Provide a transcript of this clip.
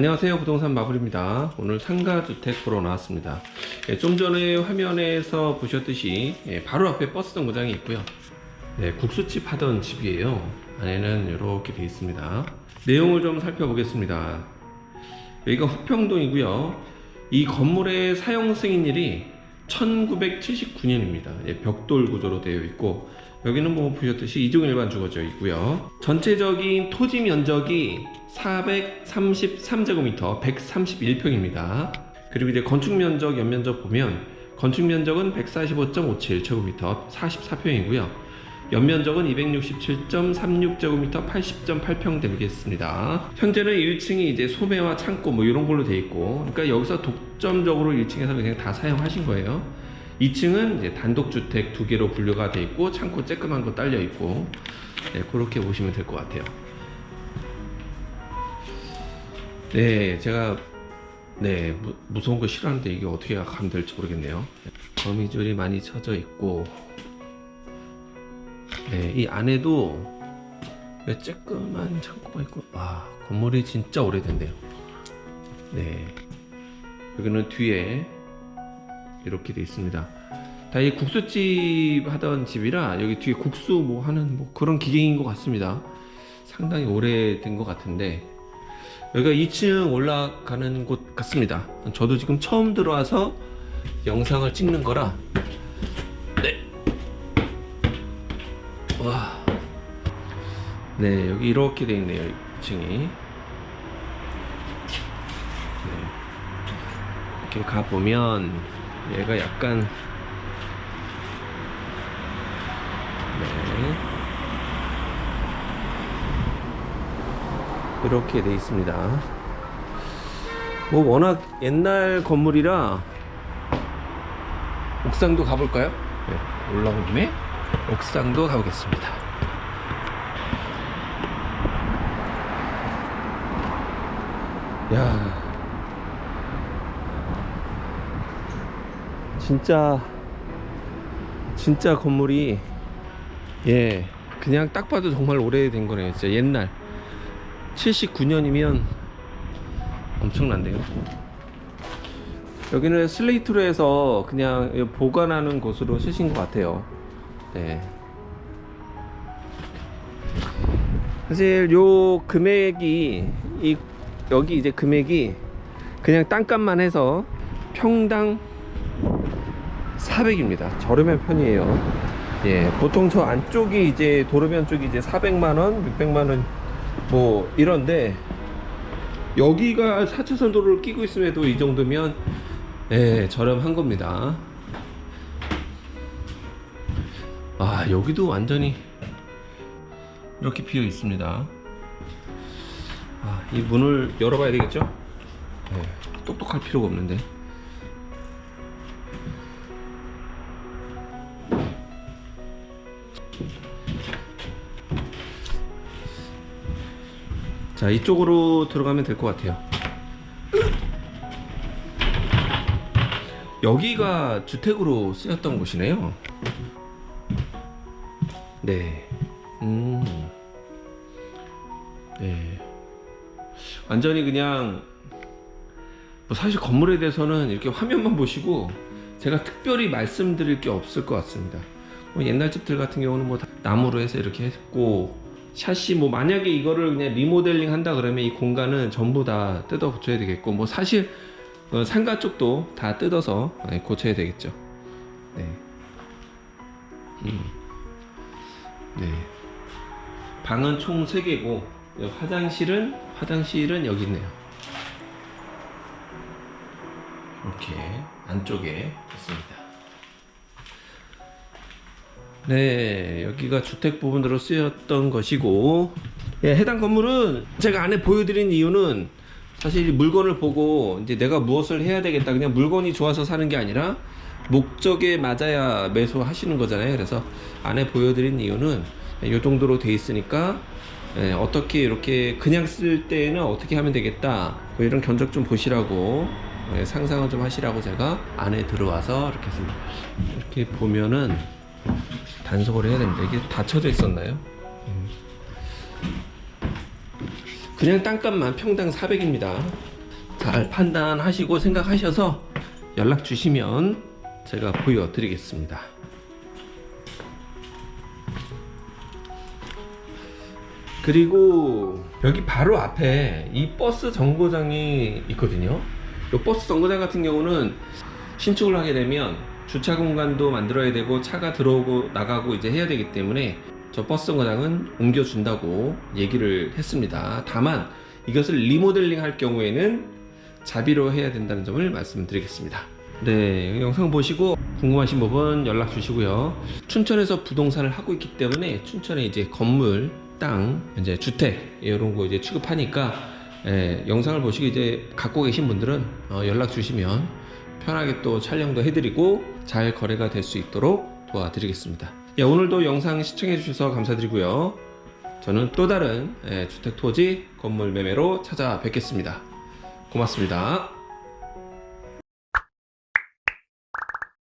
안녕하세요. 부동산 마블입니다. 오늘 상가주택 보러 나왔습니다. 예, 좀 전에 화면에서 보셨듯이 예, 바로 앞에 버스 정거장이 있고요. 네, 국수집 하던 집이에요. 안에는 이렇게 되어 있습니다. 내용을 좀 살펴보겠습니다. 여기가 후평동이고요. 이 건물의 사용 승인일이 1979년입니다 예, 벽돌 구조로 되어 있고 여기는 뭐 보셨듯이 이중 일반 주거져 있고요. 전체적인 토지 면적이 433제곱미터 131평입니다. 그리고 이제 건축 면적 연면적 보면 건축 면적은 145.57제곱미터 44평이고요. 연면적은 267.36제곱미터 80.8평 되겠습니다. 현재는 1층이 이제 소매와 창고 뭐 이런 걸로 돼 있고, 그러니까 여기서 독점적으로 1층에서 그냥 다 사용하신 거예요. 2층은 이제 단독주택 두 개로 분류가 돼 있고 창고 쬐끄만 거 딸려 있고 네, 그렇게 보시면 될 것 같아요. 네, 제가 네 무, 무서운 거 싫어하는데 이게 어떻게 가면 될지 모르겠네요. 거미줄이 많이 쳐져 있고 네, 이 안에도 왜 쬐끄만 창고가 있고 와 건물이 진짜 오래된대요. 네, 여기는 뒤에 이렇게 돼 있습니다. 다 이 국수집 하던 집이라 여기 뒤에 국수 뭐 하는 뭐 그런 기계인 것 같습니다. 상당히 오래된 것 같은데 여기가 2층 올라가는 곳 같습니다. 저도 지금 처음 들어와서 영상을 찍는 거라 와. 네, 여기 이렇게 돼 있네요. 2층이. 네. 이렇게 가 보면 얘가 약간 네. 이렇게 돼 있습니다. 뭐 워낙 옛날 건물이라 옥상도 가볼까요? 네, 올라온 김에 옥상도 가보겠습니다. 야. 진짜 진짜 건물이 예 그냥 딱 봐도 정말 오래된 거네요 진짜 옛날 79년이면 엄청난데요 여기는 슬레이트로 해서 그냥 보관하는 곳으로 쓰신 것 같아요 네 사실 요 금액이 이 여기 이제 금액이 그냥 땅값만 해서 평당 400입니다. 저렴한 편이에요. 예, 보통 저 안쪽이 이제 도로변 쪽이 이제 400만원, 600만원 뭐 이런데 여기가 4차선 도로를 끼고 있음에도 이 정도면 예, 저렴한 겁니다. 아, 여기도 완전히 이렇게 비어 있습니다. 아, 이 문을 열어봐야 되겠죠? 예, 똑똑할 필요가 없는데. 자 이쪽으로 들어가면 될 것 같아요 여기가 주택으로 쓰였던 곳이네요 네 음. 네. 완전히 그냥 뭐 사실 건물에 대해서는 이렇게 화면만 보시고 제가 특별히 말씀드릴 게 없을 것 같습니다 뭐 옛날 집들 같은 경우는 뭐다 나무로 해서 이렇게 했고 샷이 뭐 만약에 이거를 그냥 리모델링 한다 그러면 이 공간은 전부 다 뜯어 고쳐야 되겠고 뭐 사실 어, 상가 쪽도 다 뜯어서 네, 고쳐야 되겠죠. 네. 음. 네. 방은 총 3개고 화장실은 화장실은 여기 있네요. 이렇게 안쪽에 있습니다. 네, 여기가 주택 부분으로 쓰였던 것이고, 예, 해당 건물은 제가 안에 보여드린 이유는 사실 물건을 보고 이제 내가 무엇을 해야 되겠다. 그냥 물건이 좋아서 사는 게 아니라 목적에 맞아야 매수하시는 거잖아요. 그래서 안에 보여드린 이유는 이 정도로 돼 있으니까 예, 어떻게 이렇게 그냥 쓸 때는 어떻게 하면 되겠다. 뭐 이런 견적 좀 보시라고 예, 상상을 좀 하시라고 제가 안에 들어와서 이렇게 했습니다. 이렇게 보면은 단속을 해야 됩니다. 이게 닫혀져 있었나요? 음. 그냥 땅값만 평당 400입니다. 잘 판단하시고 생각하셔서 연락 주시면 제가 보여드리겠습니다. 그리고 여기 바로 앞에 이 버스 정거장이 있거든요. 이 버스 정거장 같은 경우는 신축을 하게 되면 주차 공간도 만들어야 되고 차가 들어오고 나가고 이제 해야 되기 때문에 저 버스 정거장은 옮겨준다고 얘기를 했습니다. 다만 이것을 리모델링 할 경우에는 자비로 해야 된다는 점을 말씀드리겠습니다. 네, 영상 보시고 궁금하신 부분 연락 주시고요. 춘천에서 부동산을 하고 있기 때문에 춘천에 이제 건물, 땅, 이제 주택 이런 거 이제 취급하니까 예, 영상을 보시고 이제 갖고 계신 분들은 어, 연락 주시면 편하게 또 촬영도 해드리고 잘 거래가 될 수 있도록 도와드리겠습니다. 예, 오늘도 영상 시청해 주셔서 감사드리고요. 저는 또 다른 예, 주택 토지 건물 매매로 찾아뵙겠습니다. 고맙습니다.